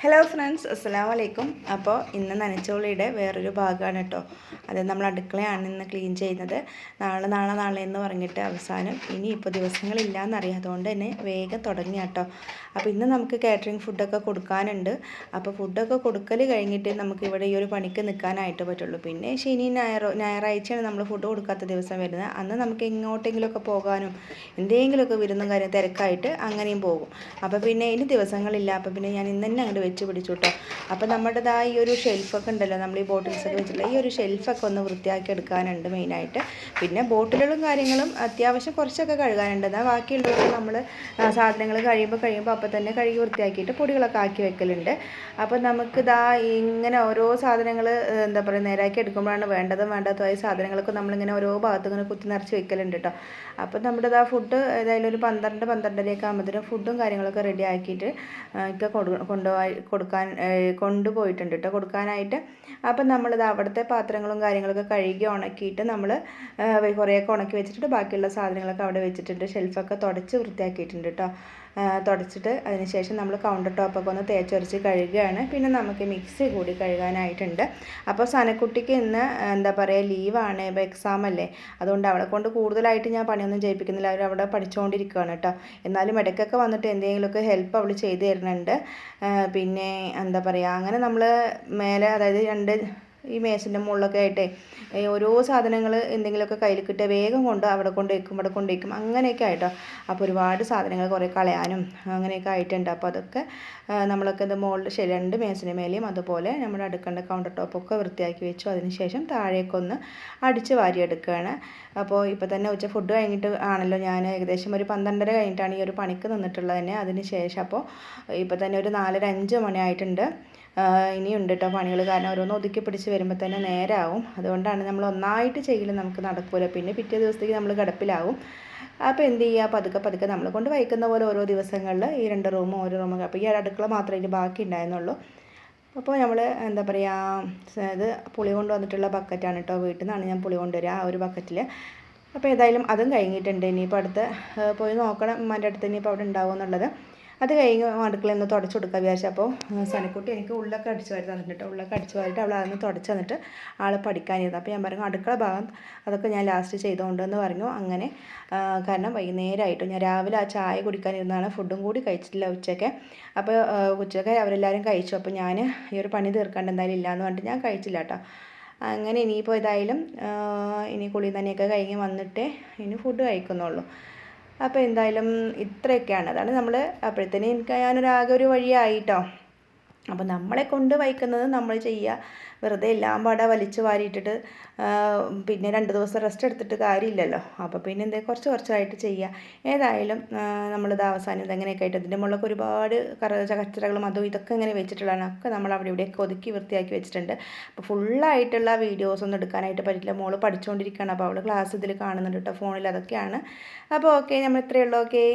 Hello friends അസ്സാം വലൈക്കും അപ്പോൾ ഇന്ന് നനച്ചോളിയുടെ വേറൊരു ഭാഗമാണ് കേട്ടോ. അത് നമ്മൾ അടുക്കളയാണ് ഇന്ന് ക്ലീൻ ചെയ്യുന്നത്. നാളെ നാളെ നാളെ എന്ന് പറഞ്ഞിട്ട് അവസാനം ഇനി ഇപ്പോൾ ദിവസങ്ങളില്ല എന്നറിയാം അതുകൊണ്ട് തന്നെ വേഗം തുടങ്ങി കേട്ടോ. അപ്പോൾ ഇന്ന് നമുക്ക് കാറ്ററിംഗ് ഫുഡൊക്കെ കൊടുക്കാനുണ്ട്. അപ്പോൾ ഫുഡൊക്കെ കൊടുക്കൽ കഴിഞ്ഞിട്ട് നമുക്ക് ഇവിടെ ഈ ഒരു പണിക്ക് നിൽക്കാനായിട്ട് പറ്റുള്ളൂ. പിന്നെ ശനി ഞായറോ ഞായറാഴ്ചയാണ് നമ്മൾ ഫുഡ് കൊടുക്കാത്ത ദിവസം വരുന്നത്. അന്ന് നമുക്ക് എങ്ങോട്ടെങ്കിലുമൊക്കെ പോകാനും എന്തെങ്കിലുമൊക്കെ വിരുന്നും കാര്യം തിരക്കായിട്ട് അങ്ങനെയും പോകും. അപ്പോൾ പിന്നെ ഇനി ദിവസങ്ങളില്ല. അപ്പോൾ പിന്നെ ഞാൻ ഇന്ന് തന്നെ അങ്ങോട്ട് വെച്ച് പിടിച്ചു കേട്ടോ അപ്പോൾ നമ്മുടേതാ ഈ ഒരു ഷെൽഫൊക്കെ ഉണ്ടല്ലോ നമ്മൾ ഈ ബോട്ടിൽസൊക്കെ വെച്ചിട്ടുള്ള ഈ ഒരു ഷെൽഫൊക്കെ ഒന്ന് വൃത്തിയാക്കി എടുക്കാനുണ്ട് മെയിനായിട്ട് പിന്നെ ബോട്ടിലുകളും കാര്യങ്ങളും അത്യാവശ്യം കുറച്ചൊക്കെ കഴുകാനുണ്ട്. എന്നാൽ ബാക്കിയുള്ളതൊക്കെ നമ്മൾ സാധനങ്ങൾ കഴിയുമ്പോൾ കഴിയുമ്പോൾ അപ്പോൾ തന്നെ കഴുകി വൃത്തിയാക്കിയിട്ട് പൊടികളൊക്കെ ആക്കി വെക്കലുണ്ട്. അപ്പോൾ നമുക്കിതാ ഇങ്ങനെ ഓരോ സാധനങ്ങൾ എന്താ പറയുക നേരാക്കി എടുക്കുമ്പോഴാണ് വേണ്ടതും വേണ്ടാത്തതായ സാധനങ്ങളൊക്കെ നമ്മളിങ്ങനെ ഓരോ ഭാഗത്തും ഇങ്ങനെ കുത്തി നിറച്ച് വെക്കലുണ്ട് കേട്ടോ അപ്പോൾ നമ്മുടെ ഇതാ ഫുഡ് ഏതായാലും ഒരു പന്ത്രണ്ട് പന്ത്രണ്ടരയൊക്കെ ആകുമ്പോഴത്തേനും ഫുഡും കാര്യങ്ങളൊക്കെ റെഡി ആക്കിയിട്ട് ഒക്കെ കൊണ്ടുപോയി കൊടുക്കാൻ കൊണ്ടുപോയിട്ടുണ്ട് കേട്ടോ കൊടുക്കാനായിട്ട് അപ്പം നമ്മളിത് അവിടുത്തെ പാത്രങ്ങളും കാര്യങ്ങളൊക്കെ കഴുകി ഉണക്കിയിട്ട് നമ്മൾ കുറേയൊക്കെ ഉണക്കി വെച്ചിട്ട് ബാക്കിയുള്ള സാധനങ്ങളൊക്കെ അവിടെ വെച്ചിട്ടുണ്ട്. ഷെൽഫൊക്കെ തുടച്ച് വൃത്തിയാക്കിയിട്ടുണ്ട് കേട്ടോ തുടച്ചിട്ട് അതിനുശേഷം നമ്മൾ കൗണ്ടർ ടോപ്പൊക്കെ ഒന്ന് തേച്ചൊരച്ച് കഴുകുകയാണ്. പിന്നെ നമുക്ക് മിക്സി കൂടി കഴുകാനായിട്ടുണ്ട്. അപ്പോൾ സനക്കുട്ടിക്ക് ഇന്ന് എന്താ പറയുക ലീവാണ് ഇപ്പോൾ എക്സാം അല്ലേ? അതുകൊണ്ട് അവളെ കൊണ്ട് കൂടുതലായിട്ട് ഞാൻ പണിയൊന്നും ചെയ്യിപ്പിക്കുന്നില്ല. അവർ അവിടെ പഠിച്ചുകൊണ്ടിരിക്കുകയാണ് കേട്ടോ. എന്നാലും ഇടയ്ക്കൊക്കെ വന്നിട്ട് എന്തെങ്കിലുമൊക്കെ ഹെൽപ്പ് അവൾ ചെയ്തു തരുന്നുണ്ട്. പിന്നെ എന്താ പറയുക അങ്ങനെ നമ്മൾ മേലെ അതായത് രണ്ട് ഈ മേശന്റെ മുകളിലൊക്കെ ആയിട്ടേ ഓരോ സാധനങ്ങൾ എന്തെങ്കിലുമൊക്കെ കയ്യിൽ കിട്ടിയ വേഗം കൊണ്ട് അവിടെ കൊണ്ട് വയ്ക്കും ഇവിടെ കൊണ്ട് വയ്ക്കും അങ്ങനെയൊക്കെ ആയിട്ടോ. അപ്പോൾ ഒരുപാട് സാധനങ്ങൾ കുറേ കളയാനും അങ്ങനെയൊക്കെ ആയിട്ടുണ്ട്. അപ്പോൾ അതൊക്കെ നമ്മളൊക്കെ ഇത് മുകളിൽ ശരി രണ്ട് മേശിന് മേലെയും അതുപോലെ നമ്മുടെ അടുക്കേണ്ട കൗണ്ടർ ടോപ്പൊക്കെ വൃത്തിയാക്കി വെച്ചു. അതിനുശേഷം താഴേക്കൊന്ന് അടിച്ച് വാരിയെടുക്കുകയാണ് അപ്പോൾ ഇപ്പോൾ തന്നെ ഉച്ച ഫുഡ് കഴിഞ്ഞിട്ട് ആണല്ലോ ഞാൻ ഏകദേശം ഒരു പന്ത്രണ്ടര കഴിഞ്ഞിട്ടാണ് ഈ ഒരു പണിക്ക് നിന്നിട്ടുള്ളത് തന്നെ. അതിന് ശേഷം അപ്പോൾ ഇപ്പോൾ തന്നെ ഒരു നാലര അഞ്ച് മണി ആയിട്ടുണ്ട് ഇനിയുണ്ട് കേട്ടോ പണികൾ കാരണം ഓരോന്ന് ഒതുക്കി പിടിച്ച് വരുമ്പോൾ തന്നെ നേരാവും. അതുകൊണ്ടാണ് നമ്മൾ ഒന്നായിട്ട് ചെയ്യൽ നമുക്ക് നടക്കില്ല പിന്നെ പിറ്റേ ദിവസത്തേക്ക് നമ്മൾ കിടപ്പിലാവും. അപ്പോൾ എന്ത് ചെയ്യുക പതുക്കെ പതുക്കെ നമ്മൾ കൊണ്ട് വയ്ക്കുന്ന പോലെ ഓരോ ദിവസങ്ങളിൽ ഈ രണ്ട് റൂമും ഓരോ റൂമും അപ്പോൾ ഈ അടുക്കള മാത്രമേ ഇനി ബാക്കി ഉണ്ടായിരുന്നുള്ളൂ. അപ്പോൾ നമ്മൾ എന്താ പറയുക ഇത് പുളി കൊണ്ട് വന്നിട്ടുള്ള ബക്കറ്റാണ് കേട്ടോ വീട്ടിൽ നിന്നാണ് ഞാൻ പുളി കൊണ്ടുവരിക ആ ഒരു ബക്കറ്റിൽ അപ്പോൾ ഏതായാലും അതും കഴിഞ്ഞിട്ടുണ്ട്. ഇനിയിപ്പോൾ അടുത്ത് പോയി നോക്കണം. ഉമ്മാന്റെ അടുത്ത് ഇനിയിപ്പോൾ അവിടെ ഉണ്ടാവും എന്നുള്ളത് അത് കഴിഞ്ഞ് അടുക്കളയിൽ നിന്ന് തുടച്ച് കൊടുക്കാൻ വിചാരിച്ചപ്പോൾ സനക്കുട്ടി എനിക്ക് ഉള്ളൊക്കെ അടിച്ചു വാരി തന്നിട്ട് ഉള്ളൊക്കെ അടിച്ചു വാരിട്ട് അവൾ അതൊന്ന് തുടച്ച് തന്നിട്ട് ആൾ പഠിക്കാനിരുന്നു. അപ്പോൾ ഞാൻ പറഞ്ഞു അടുക്കള ഭാഗം അതൊക്കെ ഞാൻ ലാസ്റ്റ് ചെയ്തുകൊണ്ടെന്ന് പറഞ്ഞു. അങ്ങനെ കാരണം വൈകുന്നേരമായിട്ടും ഞാൻ രാവിലെ ആ ചായ കുടിക്കാനിരുന്നാണ് ഫുഡും കൂടി കഴിച്ചിട്ടില്ല ഉച്ചയ്ക്ക്. അപ്പോൾ ഉച്ചയ്ക്ക് അവരെല്ലാവരും കഴിച്ചു. അപ്പോൾ ഞാൻ ഈ ഒരു പണി തീർക്കാണ്ട് എന്തായാലും ഇല്ലയെന്ന് പറഞ്ഞിട്ട് ഞാൻ കഴിച്ചില്ല കേട്ടോ. അങ്ങനെ ഇനിയിപ്പോൾ ഏതായാലും ഇനി കുളി തന്നെയൊക്കെ കഴിഞ്ഞ് വന്നിട്ടേ ഇനി ഫുഡ് കഴിക്കുന്നുള്ളൂ. അപ്പോൾ എന്തായാലും ഇത്രയൊക്കെയാണ്. അതാണ് നമ്മൾ അപ്പോഴത്തേനും എനിക്ക് ഞാനൊരാകെ ഒരു വഴിയായിട്ടോ. അപ്പോൾ നമ്മളെ കൊണ്ട് വയ്ക്കുന്നത് നമ്മൾ ചെയ്യുക. വെറുതെ എല്ലാം പാടെ വലിച്ചു വാരിയിട്ടിട്ട് പിന്നെ രണ്ട് ദിവസം റെസ്റ്റ് എടുത്തിട്ട് കാര്യമില്ലല്ലോ. അപ്പോൾ പിന്നെ എന്താ കുറച്ച് കുറച്ചായിട്ട് ചെയ്യുക. ഏതായാലും നമ്മളിത് അവസാനം ഇതെങ്ങനെയൊക്കെ ആയിട്ട് ഇതിന്റെ മുകളിലൊക്കെ ഒരുപാട് കച്ചറകളും അതും ഇതൊക്കെ ഇങ്ങനെ വെച്ചിട്ടുള്ളതാണ്. ഒക്കെ നമ്മൾ അവിടെ ഇവിടെയൊക്കെ ഒതുക്കി വൃത്തിയാക്കി വെച്ചിട്ടുണ്ട്. അപ്പോൾ ഫുള്ളായിട്ടുള്ള വീഡിയോസ് ഒന്നും എടുക്കാനായിട്ട് പറ്റില്ല. മോൾ പഠിച്ചുകൊണ്ടിരിക്കുകയാണ് അപ്പോൾ അവൾ ക്ലാസ് ഇതിൽ കാണുന്നുണ്ട് കേട്ടോ ഫോണിൽ അതൊക്കെയാണ്. അപ്പോൾ ഓക്കെ നമ്മൾ ഇത്രയേ ഉള്ളൂ ഓക്കെ